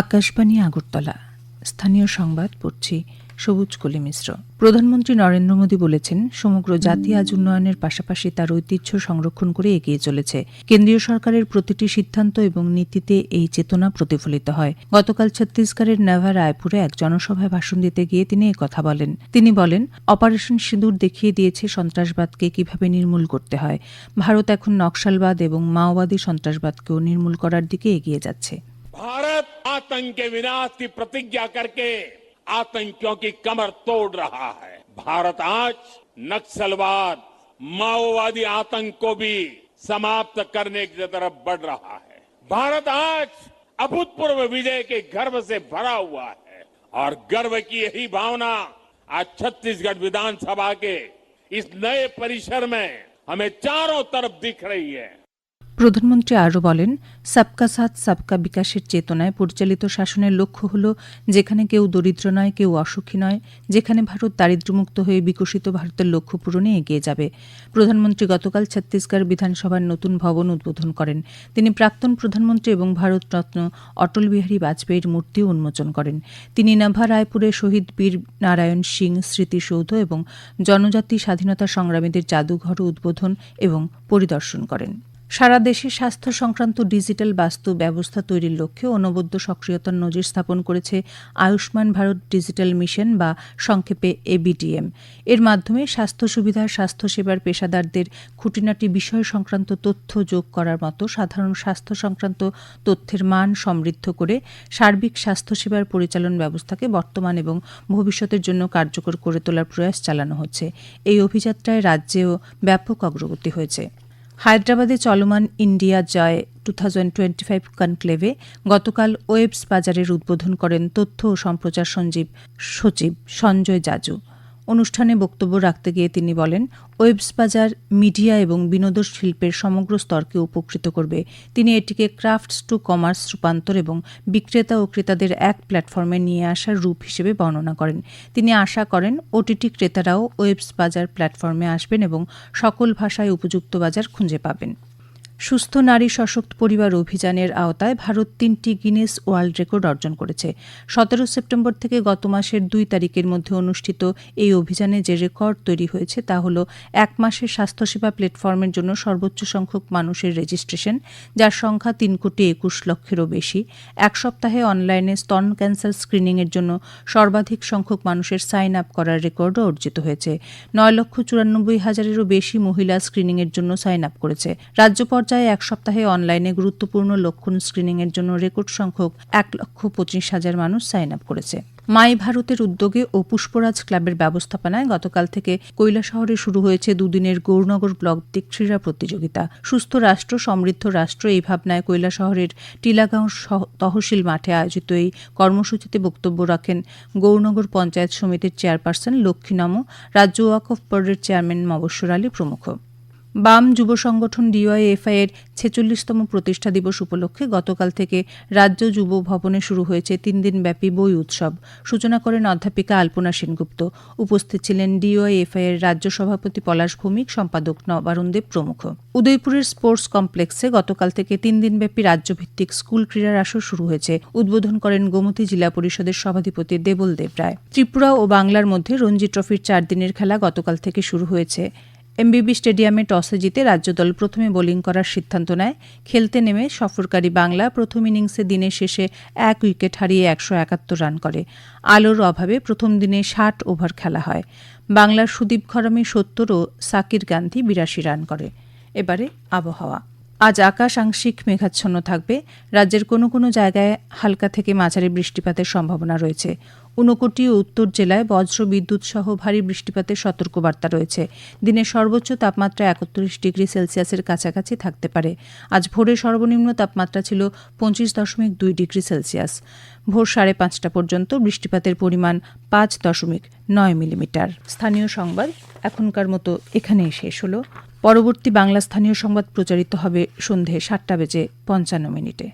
আকাশবাণী আগরতলা। স্থানীয় সংবাদ পড়ছি সবুজ কলি মিশ্র প্রধানমন্ত্রী নরেন্দ্র মোদী বলেছেন সমগ্র জাতি আজ উন্নয়নের পাশাপাশি তার ঐতিহ্য সংরক্ষণ করে এগিয়ে চলেছে কেন্দ্রীয় সরকারের প্রতিটি সিদ্ধান্ত এবং নীতিতে এই চেতনা প্রতিফলিত হয় গতকাল ছত্তিশগড়ের নেভা রায়পুরে এক জনসভায় ভাষণ দিতে গিয়ে তিনি কথা বলেন তিনি বলেন অপারেশন সিঁদুর দেখিয়ে দিয়েছে সন্ত্রাসবাদকে কিভাবে নির্মূল করতে হয় ভারত এখন নকশালবাদ এবং মাওবাদী সন্ত্রাসবাদকেও নির্মূল করার দিকে এগিয়ে যাচ্ছে भारत आतंक के विनाश की प्रतिज्ञा करके आतंकियों की कमर तोड़ रहा है। भारत आज नक्सलवाद, माओवादी आतंक को भी समाप्त करने की तरफ़ बढ़ रहा है। भारत आज अभूतपूर्व विजय के गर्व से भरा हुआ है और गर्व की यही भावना आज छत्तीसगढ़ विधानसभा के इस नए परिसर में हमें चारों तरफ़ दिख रही है। প্রধানমন্ত্রী আরও বলেন, সাবকা সাথ, সাবকা বিকাশের চেতনায় পরিচালিত শাসনের লক্ষ্য হল যেখানে কেউ দরিদ্র নয়, কেউ অসুখী নয়, যেখানে ভারত দারিদ্র্যমুক্ত হয়ে বিকশিত ভারতের লক্ষ্য পূরণে এগিয়ে যাবে। প্রধানমন্ত্রী গতকাল ছত্তিশগড় বিধানসভার নতুন ভবন উদ্বোধন করেন। তিনি প্রাক্তন প্রধানমন্ত্রী এবং ভারতরত্ন অটল বিহারী বাজপেয়ীর মূর্তিও উন্মোচন করেন। তিনি নাভা, রায়পুরে শহীদ বীর নারায়ণ সিং স্মৃতিসৌধ এবং জনজাতি স্বাধীনতা সংগ্রামীদের জাদুঘরও উদ্বোধন এবং পরিদর্শন করেন। সারা দেশে স্বাস্থ্য সংক্রান্ত ডিজিটাল বাস্তু ব্যবস্থা তৈরির লক্ষ্যে অনবদ্য সক্রিয়তার নজির স্থাপন করেছে আয়ুষ্মান ভারত ডিজিটাল মিশন বা সংক্ষেপে এবিডিএম এর মাধ্যমে স্বাস্থ্য সুবিধা স্বাস্থ্যসেবার পেশাদারদের খুঁটিনাটি বিষয় সংক্রান্ত তথ্য যোগ করার মতো সাধারণ স্বাস্থ্য সংক্রান্ত তথ্যের মান সমৃদ্ধ করে সার্বিক স্বাস্থ্যসেবার পরিচালন ব্যবস্থাকে বর্তমান এবং ভবিষ্যতের জন্য কার্যকর করে তোলার প্রয়াস চালানো হচ্ছে। এই অভিযাত্রায় রাজ্যেও ব্যাপক অগ্রগতি হয়েছে। হায়দ্রাবাদে চলমান India Joy two thousand twenty five কনক্লেভে গতকাল ওয়েবস বাজারের উদ্বোধন করেন তথ্য ও সম্প্রচার সঞ্জীব সচিব সঞ্জয় জাজু। অনুষ্ঠানে বক্তব্য রাখতে গিয়ে তিনি বলেন ওয়েবস বাজার মিডিয়া এবং বিনোদন শিল্পের সমগ্র স্তরকে উপকৃত করবে। তিনি এটিকে ক্রাফটস টু কমার্স রূপান্তর এবং বিক্রেতা ও ক্রেতাদের এক প্ল্যাটফর্মে নিয়ে আসার রূপ হিসেবে বর্ণনা করেন। তিনি আশা করেন, ওটিটি ক্রেতারাও ওয়েবস বাজার প্ল্যাটফর্মে আসবেন এবং সকল ভাষায় উপযুক্ত বাজার খুঁজে পাবেন। সুস্থ নারী সশক্ত পরিবার অভিযানের আওতায় ভারত তিনটি গিনেস ওয়ার্ল্ড রেকর্ড অর্জন করেছে। সতেরো সেপ্টেম্বর থেকে গত মাসের দুই তারিখের মধ্যে অনুষ্ঠিত এই অভিযানে যে রেকর্ড তৈরি হয়েছে তা হল এক মাসের স্বাস্থ্যসেবা প্ল্যাটফর্মের জন্য সর্বোচ্চ সংখ্যক মানুষের রেজিস্ট্রেশন, যার সংখ্যা তিন কোটি একুশ লক্ষেরও বেশি। এক সপ্তাহে অনলাইনে স্তন ক্যান্সার স্ক্রিনিংয়ের জন্য সর্বাধিক সংখ্যক মানুষের সাইন আপ করার রেকর্ডও অর্জিত হয়েছে। নয় লক্ষ চুরানব্বই হাজারেরও বেশি মহিলা স্ক্রিনিংয়ের জন্য সাইন আপ করেছে। রাজ্য পর্যায়ে এক সপ্তাহে অনলাইনে গুরুত্বপূর্ণ লক্ষণ স্ক্রিনিংয়ের জন্য রেকর্ড সংখ্যক এক লক্ষ পঁচিশ হাজার মানুষ সাইন আপ করেছে। মাই ভারতের উদ্যোগে ও পুষ্পরাজ ক্লাবের ব্যবস্থাপনায় গতকাল থেকে শহরে শুরু হয়েছে দুদিনের গৌরনগর ব্লক ক্রীড়া প্রতিযোগিতা। সুস্থ রাষ্ট্র, সমৃদ্ধ রাষ্ট্র এই ভাবনায় শহরের টিলাগাঁও তহসিল মাঠে আয়োজিত এই কর্মসূচিতে বক্তব্য রাখেন গৌরনগর পঞ্চায়েত সমিতির চেয়ারপারসন লক্ষ্মী নম, রাজ্য ওয়াকফ বোর্ডের চেয়ারম্যান মবস্বর আলী প্রমুখ। বাম যুব সংগঠন ডিওয়াইএফআই এর ছেচল্লিশতম প্রতিষ্ঠা দিবস উপলক্ষে গতকাল থেকে রাজ্য যুব ভবনে শুরু হয়েছে তিন দিনব্যাপী বই উৎসব। সূচনা করেন অধ্যাপিকা আলপনা সেনগুপ্ত। উপস্থিত ছিলেন ডিওয়াইএফআই এর রাজ্য সভাপতি পলাশ ভৌমিক, সম্পাদক নবারুণ দেব প্রমুখ। উদয়পুরের স্পোর্টস কমপ্লেক্সে গতকাল থেকে তিন দিনব্যাপী রাজ্যভিত্তিক স্কুল ক্রীড়ার আসর শুরু হয়েছে। উদ্বোধন করেন গোমতী জেলা পরিষদের সভাধিপতি দেবল দেব রায় ত্রিপুরা ও বাংলার মধ্যে রঞ্জি ট্রফির চার দিনের খেলা গতকাল থেকে শুরু হয়েছে। এমবিবি স্টেডিয়ামে টসে জিতে রাজ্যদল প্রথমে বোলিং করার সিদ্ধান্ত নেয়। খেলতে নেমে সফরকারী বাংলা প্রথম ইনিংসে দিনের শেষে এক উইকেট হারিয়ে একশো একাত্তর রান করে। আলোর অভাবে প্রথম দিনে ষাট ওভার খেলা হয়। বাংলার সুদীপ ঘরমে সত্তর ও সাকির গান্ধী বিরাশি রান করে। এবারে আবহাওয়া। আজ আকাশ আংশিক মেঘাচ্ছন্ন থাকবে। রাজ্যের কোনো কোনো জায়গায় হালকা থেকে মাঝারি বৃষ্টিপাতের সম্ভাবনা রয়েছে। ঊনকোটি ও উত্তর জেলায় বজ্র বিদ্যুৎ সহ ভারী বৃষ্টিপাতের সতর্কবার্তা রয়েছে। দিনের সর্বোচ্চ তাপমাত্রা একত্রিশ ডিগ্রি সেলসিয়াসের কাছাকাছি থাকতে পারে। আজ ভোরে সর্বনিম্ন তাপমাত্রা ছিল পঁচিশ দশমিক দুই ডিগ্রি সেলসিয়াস। ভোর সাড়ে পাঁচটা পর্যন্ত বৃষ্টিপাতের পরিমাণ পাঁচ দশমিক নয় মিলিমিটার। স্থানীয় সংবাদ এখনকার মতো এখানেই শেষ হল। পরবর্তী বাংলা স্থানীয় সংবাদ প্রচারিত হবে সন্ধে সাতটা বেজে পঞ্চান্ন মিনিটে।